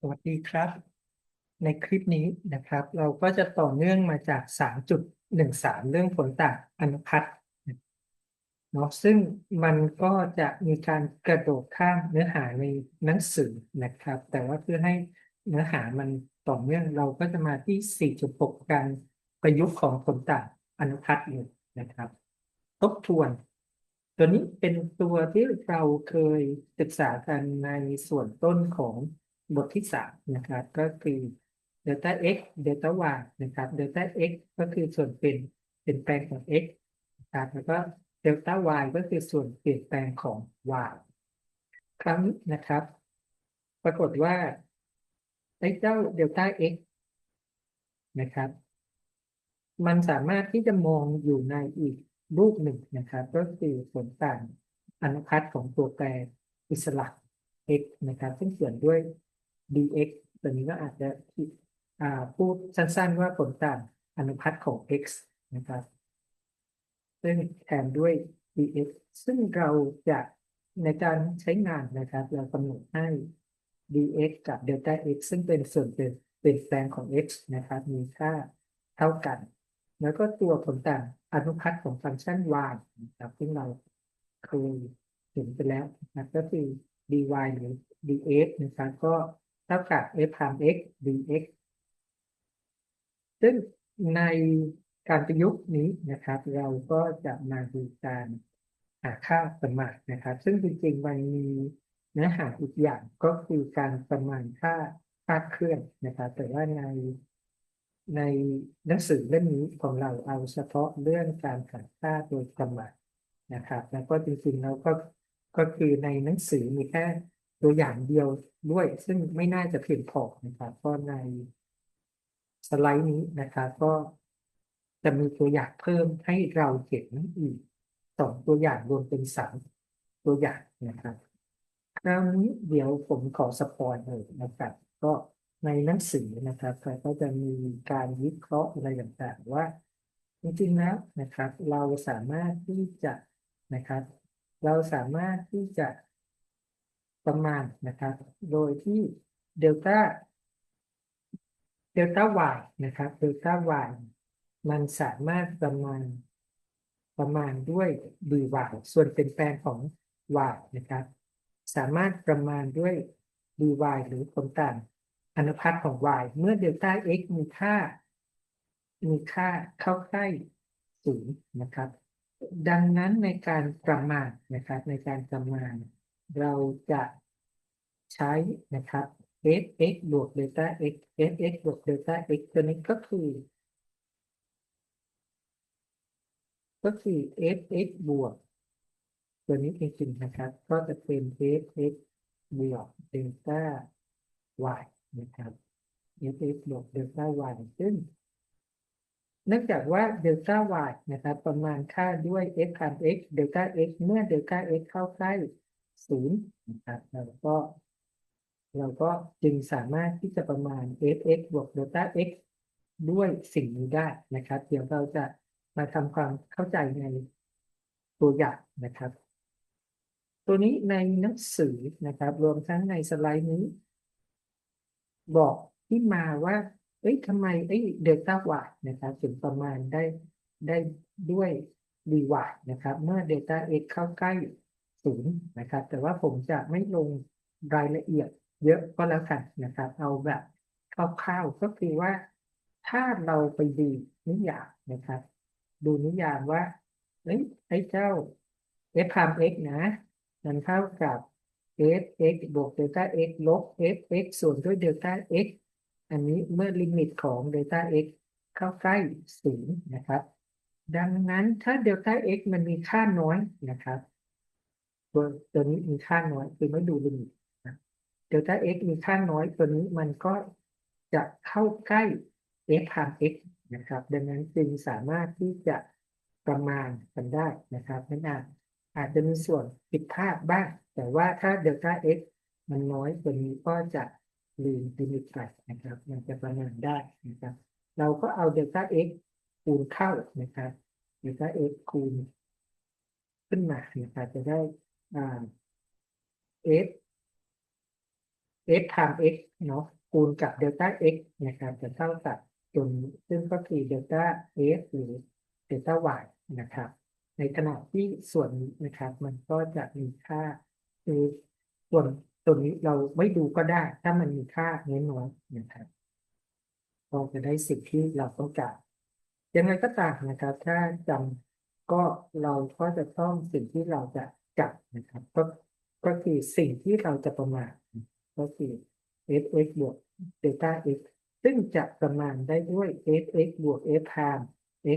สวัสดีครับ ในคลิปนี้นะครับ เราก็จะต่อเนื่องมาจาก 3.13 เรื่องผลต่างอนุพัตเนาะซึ่งมันก็จะมีการกระโดดข้ามเนื้อหาในหนังสือนะครับ แต่ว่าเพื่อให้เนื้อหามันต่อเนื่องเราก็จะมาที่ 4.6 การประยุกต์ของผลต่างอนุพัตเลยนะครับ ทบทวน ตัวนี้เป็นตัวที่เราเคยศึกษากันในส่วนต้นของบทที่สามนะครับ ก็คือ delta x delta y นะครับ delta x ก็คือส่วนเป็นเปลี่ยนแปลงของ x นะครับแล้วก็ delta y ก็คือส่วนเปลี่ยนแปลงของ y ครั้งนี้นะครับ ปรากฏว่าไอ้เจ้า delta x นะครับ มันสามารถที่จะมองอยู่ในอีก รูปหนึ่งนะครับ ก็คือผลต่างอนุพัตของตัวแปรอิสระ x นะครับ ซึ่งเขียนด้วย dx ตัวนี้ก็อาจจะพูดสั้นๆว่าผลต่างอนุพัตของ x นะครับ ซึ่งแทนด้วย dx ซึ่งเราจะในการใช้งานนะครับ เรากำหนดให้ dx กับ delta x ซึ่งเป็นส่วนเปลี่ยนเปลี่ยนแปลงของ x นะครับ มีค่าเท่ากัน แล้วก็ตัวผลต่าง อนุพัตของฟังก์ชัน y นะครับซึ่งเราเคยเห็นไปแล้วนะก็คือ dy หรือ dx นะครับก็เท่ากับ f พาม x dx ซึ่งในการประยุกต์นี้นะครับ เราก็จะมาดูการหาค่าประมาณนะครับ ซึ่งจริงๆมันมีเนื้อหาอีกอย่างก็คือการประมาณค่าค่าเคลื่อนนะครับ แต่ว่าใน ในหนังสือเล่มนี้ของเราเอาเฉพาะเรื่องการหาค่าโดยประมาณนะครับ แล้วก็จริงๆแล้วก็ก็คือในหนังสือมีแค่ตัวอย่างเดียวด้วย ซึ่งไม่น่าจะเพียงพอนะครับก็ในสไลด์นี้นะครับก็จะมีตัวอย่างเพิ่มให้เราเห็นอีกสองตัวอย่างรวมเป็นสามตัวอย่างนะครับคราวนี้เดี๋ยวผมขอสปอยเลยนะครับ ก็ ในหนังสือนะครับก็จะมีการวิเคราะห์อะไรต่างๆว่า จริงๆแล้วนะครับ เราสามารถที่จะนะครับ เราสามารถที่จะประมาณนะครับ โดยที่เดลต้าเดลต้า y นะครับเดลต้า y มันสามารถประมาณประมาณด้วย dy ส่วนเปลี่ยนแปลงของ y นะครับ สามารถประมาณด้วย dy หรือผลต่าง อนุพัตของ y เมื่อเดลต้า x มีค่า มีค่าเข้าใกล้ศูนย์นะครับ ดังนั้นในการประมาณนะครับ ในการประมาณ เราจะใช้นะครับ f(x) บวก delta x f(x) บวก delta x ตัวนี้ก็คือ ก็คือ f(x) บวก ตัวนี้จริงๆนะครับ ก็จะเป็น f(x) บวก delta y นะครับ f(x) บวก delta y ซึ่ง เนื่องจากว่า delta y นะครับ ประมาณค่าด้วย f พาม x delta x เมื่อ delta x เข้าใกล้ศูนย์นะครับเราก็ เราก็จึงสามารถที่จะประมาณ f(x) บวก delta x ด้วยสิ่งนี้ได้นะครับ เดี๋ยวเราจะมาทำความเข้าใจในตัวอย่างนะครับ ตัวนี้ในหนังสือนะครับ รวมทั้งในสไลด์นี้ บอกที่มาว่า เอ้ยทำไมไอ้ยเดลต้าวายนะครับถึงประมาณได้ได้ด้วย dy นะครับ เมื่อเดลต้า x เข้าใกล้ศูนย์นะครับ แต่ว่าผมจะไม่ลงรายละเอียดเยอะก็แล้วกันนะครับ เอาแบบคร่าวๆก็คือว่า ถ้าเราไปดูนิยามนะครับ ดูนิยามว่าเอ้ยไอ้เจ้า f พาม x นะ มันเท่ากับ f x บวกเดลต้า x ลบ f x ส่วนด้วยเดลต้า x อันนี้เมื่อลิมิตของเดลต้า x เข้าใกล้ศูนย์นะครับ ดังนั้นถ้าเดลต้า x มันมีค่าน้อยนะครับตัวตัวนี้มีค่าน้อยคือไม่ดูลิมิตเดลต้า x มีค่าน้อยตัวนี้มันก็จะเข้าใกล้ f พาม x นะครับ ดังนั้นจึงสามารถที่จะประมาณกันได้นะครับนั่นอาจอาจจะมีส่วนผิดพลาดบ้าง แต่ว่าถ้าเดลต้า x มันน้อยตัวนี้ก็จะลืมลิมิตไปนะครับมันจะประมาณได้นะครับ เราก็เอาเดลต้า x คูณเข้านะครับเดลต้า x คูณ ขึ้นมานะครับจะได้อ่า f f times x เนาะคูณกับเดลต้า x นะครับจะเท่ากับตัวนี้ซึ่งก็คือเดลต้า f หรือเดลต้า y นะครับ ในขณะที่ส่วนนี้นะครับ มันก็จะมีค่า คือส่วนตัวนี้เราไม่ดูก็ได้ ถ้ามันมีค่าเน้อยนะครับก็จะได้สิ่งที่เราต้องการยังไงก็ตามนะครับ ถ้าจำก็เราก็จะต้องสิ่งที่เราจะจับนะครับ ก็ก็คือสิ่งที่เราจะประมาณก็คือ f(x) บวก delta x ซึ่งจะประมาณได้ด้วย f(x) บวก f prime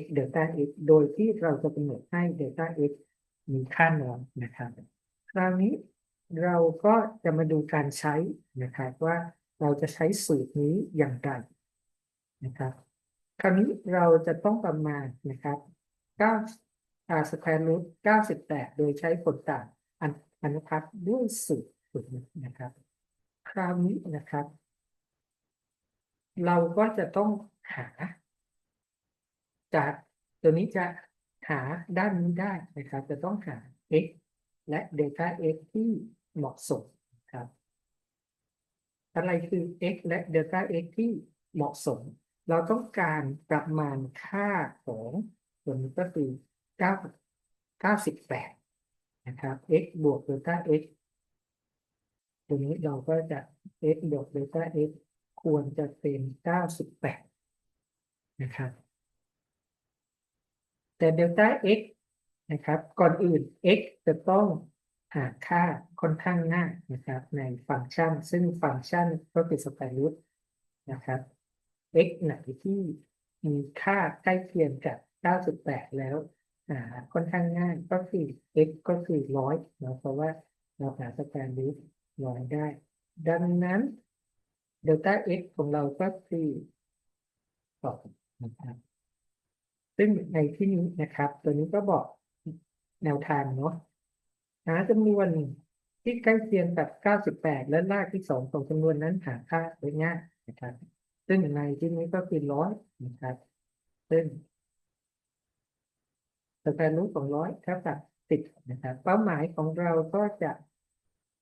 x delta x โดยที่เราจะกำหนดให้ delta x มีค่าน้อยนะครับ คราวนี้ เราก็จะมาดูการใช้นะครับว่าเราจะใช้สูตรนี้อย่างไรนะครับ คราวนี้เราจะต้องประมาณนะครับ9อ่า square root 98 โดยใช้ผลต่างอันอนุพัตด้วยสูตรสูตรนี้นะครับ คราวนี้นะครับ เราก็จะต้องหา จากตัวนี้จะหาด้านนี้ได้นะครับ จะต้องหา x และ delta x ที่ เหมาะสมครับ อะไรคือ x และ delta x ที่เหมาะสม เราต้องการประมาณค่าของตัวนี้ก็คือ 9 98 นะครับ x บวก delta x ตัวนี้เราก็จะ x บวก delta x ควรจะเป็น 98 นะครับ แต่ delta x นะครับ ก่อนอื่น x จะต้อง หาค่าค่อนข้างง่ายนะครับ ในฟังก์ชัน ซึ่งฟังก์ชันก็คือ square root นะครับ x ไหนที่มีค่าใกล้เคียงกับ 98 แล้วหาค่อนข้างง่ายก็คือ x ก็คือร้อยเนาะเพราะว่าเราหา square root ร้อยได้ ดังนั้น delta x ของเราก็คือสองนะครับซึ่งในที่นี้นะครับ ตัวนี้ก็บอกแนวทางเนาะ หาจำนวนที่ใกล้เคียงกับ 98 และรากที่สองของจำนวนนั้นหาค่าได้ง่ายนะครับ ซึ่งในที่นี้ก็คือร้อยนะครับ ซึ่งสแควร์รูทของร้อยเท่ากับสิบนะครับ เป้าหมายของเราก็จะ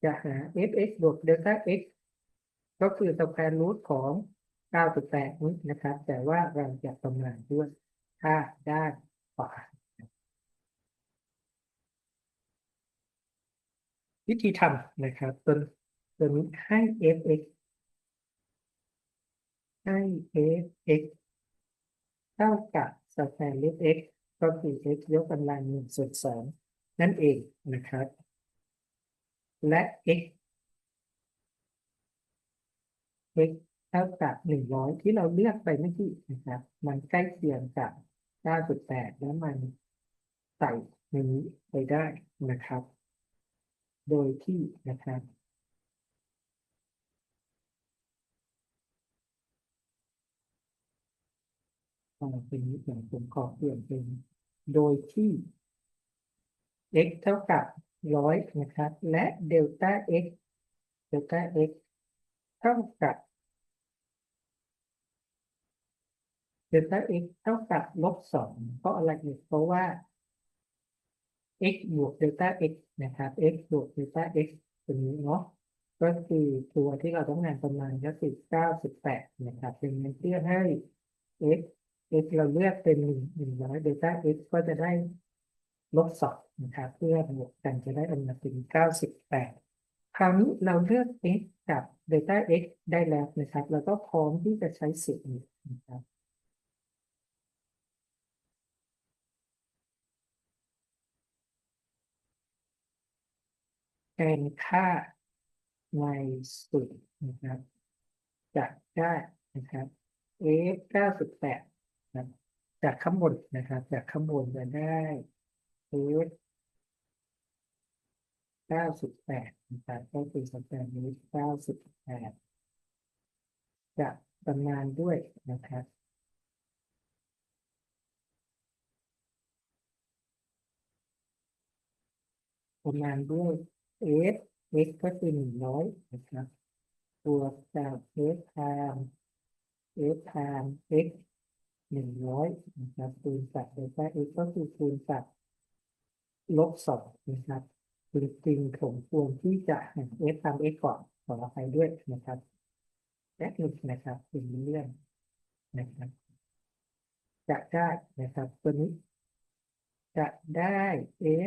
จะหา f(x) บวก delta x ก็คือสแควร์รูทของ 98 นี้นะครับ แต่ว่าเราจะประมาณด้วยค่าด้านขวา วิธีทำนะครับตัวตัวนี้ให้ f(x) ให้ f(x) เท่ากับสแควร์รูท x ก็คือ x ยกกำลังหนึ่งส่วนสองนั่นเองนะครับ และ x x เท่ากับหนึ่งร้อยที่เราเลือกไปเมื่อกี้นะครับ มันใกล้เคียงกับเก้าจุดแปดแล้วมันใส่ในนี้ไปได้นะครับ โดยที่นะครับอ่าเป็นอย่างผมขอเปลี่ยนเป็นโดยที่ x เท่ากับร้อยนะครับ และเดลต้า x เดลต้า x เท่ากับเดลต้า x เท่ากับลบสองเพราะอะไรเพราะว่า x บวกเดลต้า x นะครับ x บวกเดลต้า x ตัวนี้เนาะก็คือตัวที่เราต้องการประมาณก็คือเก้าสิบแปดนะครับเป็นเงินเพื่อให้ x x เราเลือกเป็นหนึ่งหนึ่งร้อยเดลต้า x ก็จะได้ลบสองนะครับเพื่อบวกกันจะได้ออกมาเป็นเก้าสิบแปดคราวนี้เราเลือก x กับเดลต้า x ได้แล้วนะครับเราก็พร้อมที่จะใช้สูตรนี้นะครับ แทนค่าในสูตรนะครับจะได้นะครับ f เก้าสิบแปดนะครับจากข้างบนนะครับ จากข้างบนจะได้ f เก้าสิบแปดนะครับก็คือสแตนนี้เก้าสิบแปดจะประมาณด้วยนะครับประมาณด้วย f x ก็คือหนึ่งร้อยนะครับบวกจาก f time f time x หนึ่งร้อยนะครับคูณกับ delta x ก็คือคูณกับลบสองนะครับจริงๆผมควรที่จะหา f time x ก่อนขออภัยด้วยนะครับแป๊บหนึงนะครับเป็นเรื่องนะครับจะได้นะครับตัวนี้ จะได้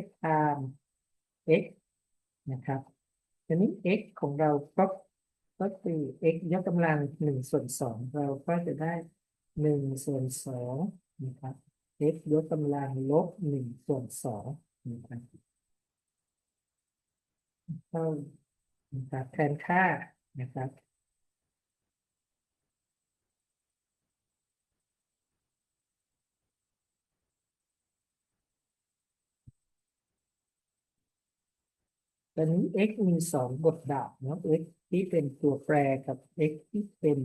f arm x นะครับทีนี้ x ของเราก็ก็คือ x ยกกำลังหนึ่งส่วนสองเราก็จะได้หนึ่งส่วนสองนะครับ x ยกกำลังลบหนึ่งส่วนสองนะครับเท่านะครับแทนค่านะครับ อนนี้ x มีสองบทบาทเนาะ x ที่เป็นตัวแปรกับ x ที่เป็น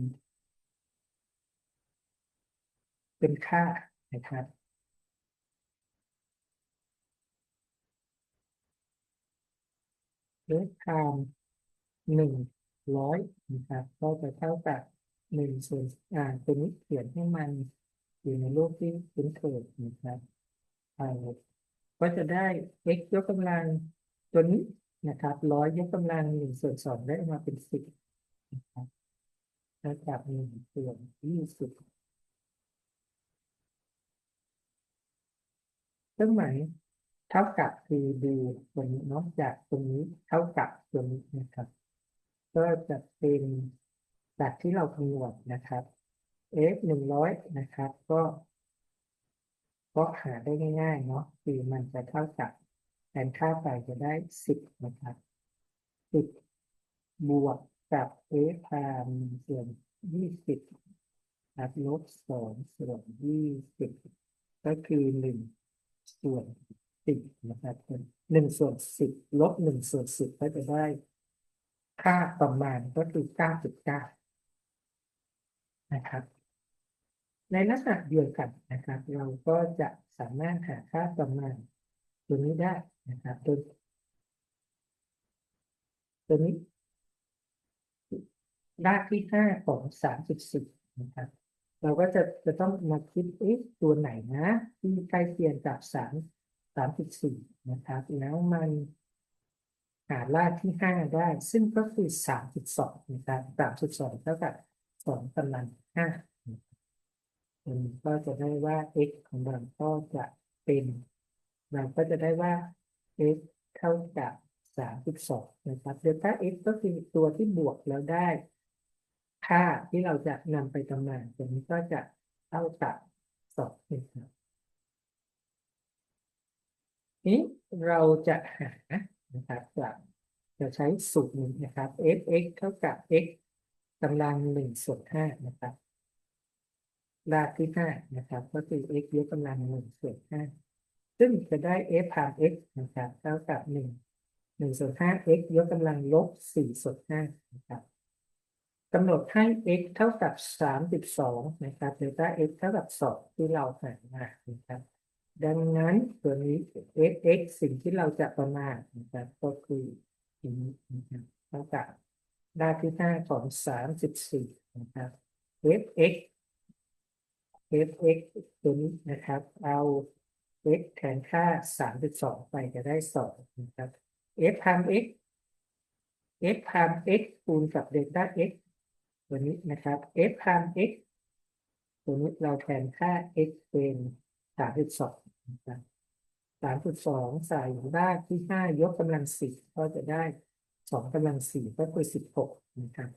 เป็นค่านะครับเลขคามหนึ่งร้อยนะครับก็จะเท่ากับหนึ่งส่วนอ่าตัวนี้เขียนให้มันอยู่ในรูปที่คุ้นเคยนะครับเอาก็จะได้ x ยกกำลังตัวนี้ นะครับร้อยยกกำลังหนึ่งส่วนสองได้มาเป็นสิบนะครับเท่ากับหนึ่งส่วนยี่สิบเครื่องหมายเท่ากับคือดูตัวนี้นาะจากตรงนี้เท่ากับตัวนี้นะครับ ก็จะเป็นจากที่เราคำนวณนะครับ f หนึ่งร้อยนะครับ ก็ ก็หาได้ง่ายๆเนาะคือมันจะเท่ากับ แทนค่าไปจะได้สิบนะครับสิบบวกกับ f พามหนึ่งส่วนยี่สิบครับลบสองส่วนยี่สิบก็คือหนึ่งส่วนสิบนะครับหนึ่งส่วนสิบลบหนึ่งส่วนสิบก็จะได้ ค่าประมาณก็คือเก้าจุดเก้านะครับ ในลักษณะเดียวกันนะครับ เราก็จะสามารถหาค่าประมาณตัวนี้ได้ นะครับตัวตัวนี้รากที่ห้าของสามจุดสิบนะครับ เราก็จะจะต้องมาคิดเอ๊ะตัวไหนนะ ที่ใกล้เคียงกับสามสามจุดสี่นะครับ แล้วมันหารากที่ห้าได้ ซึ่งก็คือสามจุดสองนะครับสามจุดสองเท่ากับสองกำลังห้าอันก็จะได้ว่า x ของเราก็จะเป็น เราก็จะได้ว่า x เท่ากับสามจุดสองนะครับเดลต้า x ก็คือตัวที่บวกแล้วได้ ค่าที่เราจะนำไปตำแหน่งตัวนี้ก็จะเท่ากับสองนะครับนี้เราจะหานะครับจะจะใช้สูตรนี้นะครับ f(x) เท่ากับ x กำลังหนึ่งส่วนห้านะครับรากที่ห้านะครับ ก็คือ x ยกกำลังหนึ่งส่วนห้า ซึ่งจะได้ f พาม x นะครับเท่ากับหนึ่งหนึ่งส่วนห้า x ยกกำลังลบสี่ส่วนห้านะครับกำหนดให้ x เท่ากับสามสิบสองนะครับเดลต้า x เท่ากับสองที่เราหามานะครับ ดังนั้นตัวนี้ f x สิ่งที่เราจะประมาณนะครับก็คืออย่างนี้นะครับเท่ากับด้านที่ห้าของสามสิบสี่นะครับ f x f x ตัวนี้นะครับ เอา x แทนค่าสามสิบสองไปจะได้สองนะครับ f พาม x f พาม x คูณกับเดลต้า x ตัวนี้นะครับ f พาม x ตัวนี้เราแทนค่า x เป็นสามสิบสองนะครับสามสิบสองใส่รากที่ห้ายกกำลังสี่ก็จะได้สองกำลังสี่ก็คือสิบหกนะครับ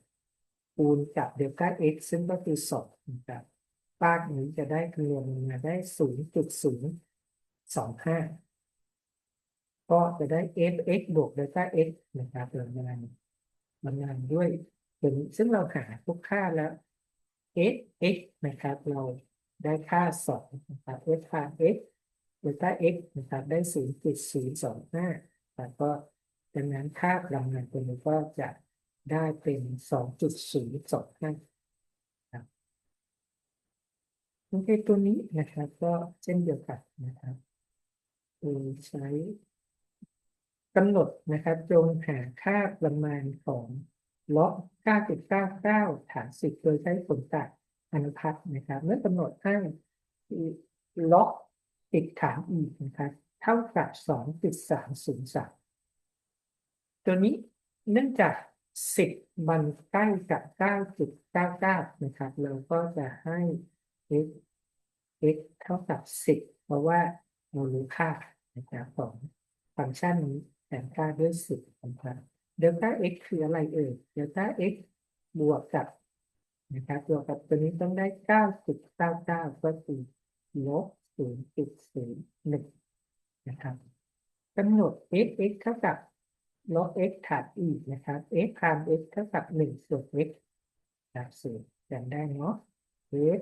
คูณกับเดลต้า x ซึ่งก็คือสองนะครับ ปากนี้จะได้คำนวณมาได้ศูนย์จุดศูนย์ สองห้าก็จะได้ f x บวกเดลต้า x นะครับเรางานมันงานด้วยตัวนี้ซึ่งเราหาทุกค่าแล้ว f x นะครับ เราได้ค่าสองนะครับ f ค่า x เดลต้า x นะครับได้ศูนย์จุดศูนย์สองห้าแล้วก็ดังนั้นค่าพลังงานตัวนี้ก็จะได้เป็นสองจุดศูนย์สองห้าโอเคตัวนี้นะครับ ก็เช่นเดียวกันนะครับ โดยใช้กำหนดนะครับจงหาค่าประมาณของล็อก9.99 ฐานสิบโดยใช้ผลจากอนุพัตนะครับ เมื่อกำหนดให้ล็อกติดฐานอีกนะครับ เท่ากับ 2.303 ตัวนี้เนื่องจากสิบมันใกล้กับเก้าจุดเก้าเก้านะครับ เราก็จะให้ x x เท่ากับสิบเพราะว่า เรารู้ค่านะครับของฟังก์ชันนี้แทนค่าด้วยสิบนะครับเดลต้า x คืออะไรเอ่ยเดลต้า x บวกกับนะครับบวกกับตัวนี้ต้องได้เก้าจุดเก้าเก้าก็คือลบศูนย์จุดศูนย์หนึ่งนะครับกำหนด x x เท่ากับลบ x ถาดอีกนะครับ x พาม x เท่ากับหนึ่งส่วน x จากศูนย์จำได้เนาะ x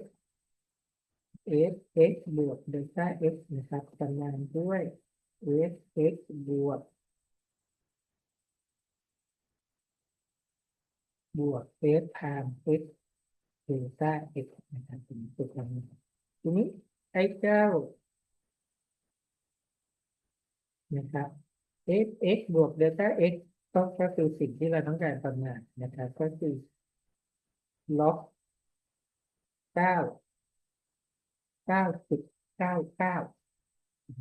f x บวกเดลต้า x นะครับกำลังด้วย f x บวก บวก f พาม x เดลต้า x นะครับเป็นตัวกำหนดทีนี้ไอ้เจ้านะครับ f x บวกเดลต้า x ก็ก็คือสิ่งที่เราต้องการประมาณนะครับ ก็คือล็อกเก้า เก้าจุดเก้าเก้า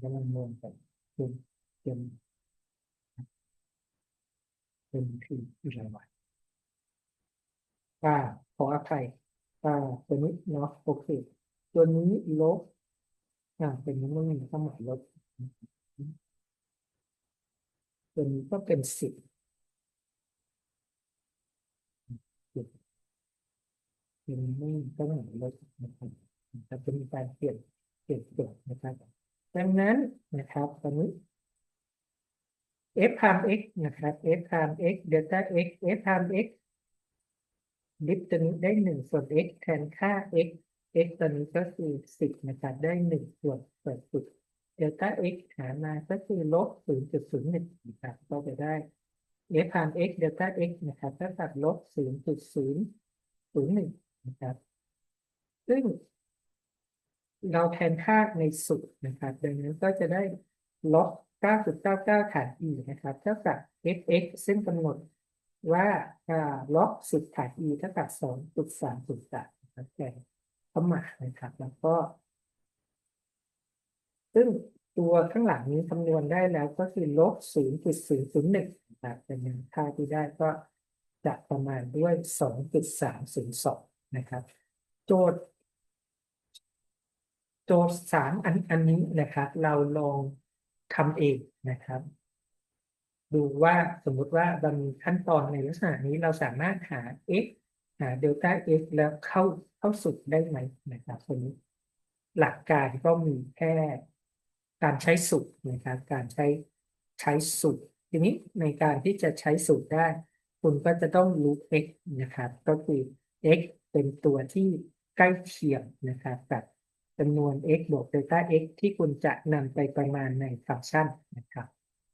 กำลังงงกันเป็นเป็นเป็นคืออะไรวะอ่าขออภัยอ่าตัวนี้เนาะโอเคตัวนี้ลบอ่าเป็นนี้มันมีความหมายลบตัวนี้ก็เป็นสิบเป็นไม่ก็หมายลบนะครับ จะเป็นการเปลี่ยนเปลี่ยนโจทย์นะครับ ดังนั้นนะครับตอนนี้ f พาม x นะครับ f พาม x เดลต้า x f พาม x ลิฟต์ตัวนี้ได้หนึ่งส่วน x แทนค่า x x ตัวนี้ก็คือสิบนะครับ ได้หนึ่งส่วนเปิดสุดเดลต้า x หามาก็คือลบศูนย์จุดศูนย์หนึ่งนะครับก็จะได้ f พาม x เดลต้า x นะครับเท่ากับลบศูนย์จุดศูนย์ศูนย์หนึ่งนะครับ ซึ่ง เราแทนค่าในสุดนะครับ ดังนั้นก็จะได้ลบ9.99 ฐาน e นะครับเท่ากับ fx ซึ่งกำหนดว่าลบ10 ฐาน e เท่ากับ 2.303นะครับแทนเข้ามานะครับ แล้วก็ ซึ่งตัวข้างหลังนี้คำนวณได้แล้วก็คือลบ 0.001นะครับเป็นค่าที่ได้ก็จะประมาณด้วย 2.302 นะครับ โจทย์ โจทย์สามอันอันนี้นะครับ เราลองทำเองนะครับ ดูว่าสมมุติว่าบางขั้นตอนในลักษณะนี้เราสามารถหา x หาเดลต้า x แล้วเข้าเข้าสุดได้ไหมนะครับตัวนี้หลักการก็มีแค่การใช้สูตรนะครับการใช้ใช้สูตรทีนี้ในการที่จะใช้สูตรได้ คุณก็จะต้องรู้ x นะครับ ก็คือ x เป็นตัวที่ใกล้เคียงนะครับกับ จำนวน x บวกเดลต้า x ที่คุณจะนำไปประมาณในฟังก์ชันนะครับ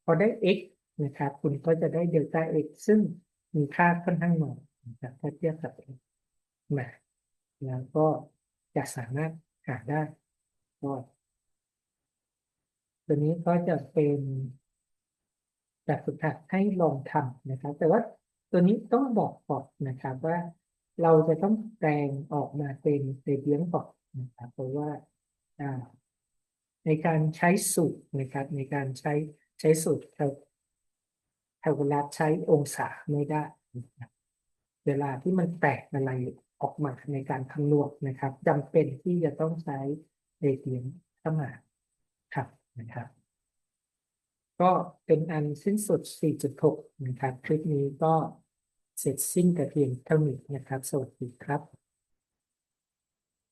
พอได้ x นะครับคุณก็จะได้เดลต้า x ซึ่งมีค่าค่อนข้างน้อยนะครับถ้าเทียบกับ x มาแล้วก็จะสามารถหาได้ก็ตัวนี้ก็จะเป็นแบบฝึกหัดให้ลองทำนะครับ แต่ว่าตัวนี้ต้องบอกก่อนนะครับว่าเราจะต้องแปลงออกมาเป็นเรเดียนก่อน นะครับเพราะว่าในการใช้สูตรนะครับ ในการใช้ใช้สูตรแคลคูลัสใช้องศาไม่ได้นะเวลาที่มันแตกอะไรออกมาในการคำนวณนะครับจำเป็นที่จะต้องใช้เรเดียนเข้ามาครับนะครับ ก็เป็นอันสิ้นสุด 4.6 นะครับ คลิปนี้ก็เสร็จสิ้นแต่เพียงเท่านี้นะครับ สวัสดีครับ